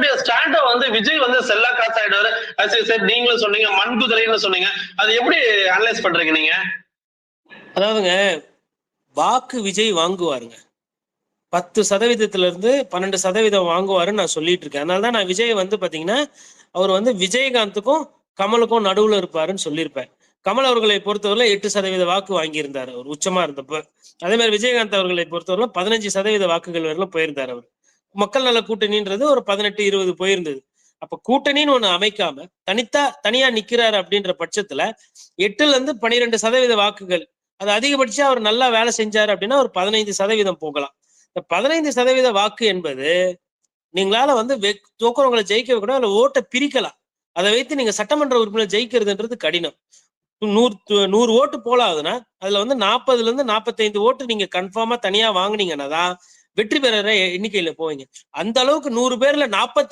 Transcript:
அவருடைய ஸ்டாண்ட வந்து விஜய் வந்து செல்லா காசு ஆயிடுவாரு. அது நீங்களும் சொன்னீங்க மண்குதிரைன்னு சொன்னீங்க. அது எப்படி அனலைஸ் பண்றீங்க நீங்க? அதாவதுங்க வாக்கு விஜய் வாங்குவாருங்க. பத்து சதவீதத்துல இருந்து பன்னெண்டு சதவீதம் வாங்குவாருன்னு நான் சொல்லிட்டு இருக்கேன். அதனால தான் நான் விஜய் வந்து பாத்தீங்கன்னா அவர் வந்து விஜயகாந்துக்கும் கமலுக்கும் நடுவுல இருப்பாருன்னு சொல்லியிருப்பேன். கமல் அவர்களை பொறுத்தவரை எட்டு சதவீத வாக்கு வாங்கியிருந்தார் அவர் உச்சமா இருந்தப்ப. அதே மாதிரி விஜயகாந்த் அவர்களை பொறுத்தவரை பதினஞ்சு சதவீத வாக்குகள் வரையிலும் போயிருந்தார் அவர். மக்கள் நல கூட்டணின்றது ஒரு பதினெட்டு இருபது போயிருந்தது. அப்ப கூட்டணின்னு ஒண்ணு அமைக்காம தனித்தா தனியா நிக்கிறாரு அப்படின்ற பட்சத்துல எட்டுல இருந்து பனிரெண்டு சதவீத வாக்குகள் அது அதிகபட்சம் அவர் நல்லா வேலை செஞ்சாரு அப்படின்னா ஒரு பதினைந்து சதவீதம் போகலாம். இந்த பதினைந்து சதவீத வாக்கு என்பது நீங்களால வந்து தோக்குறவங்களை ஜெயிக்க வைக்கணும் அதுல ஓட்டை பிரிக்கலாம். அதை வைத்து நீங்க சட்டமன்ற உறுப்பினர் ஜெயிக்கிறதுன்றது கடினம். நூறு நூறு ஓட்டு போலாதுன்னா அதுல வந்து நாற்பதுல இருந்து நாற்பத்தைந்து ஓட்டு நீங்க கன்ஃபார்மா தனியா வாங்கினீங்கன்னா தான் வெற்றி பெறற எண்ணிக்கையில போவீங்க. அந்த அளவுக்கு நூறு பேர்ல நாற்பத்தி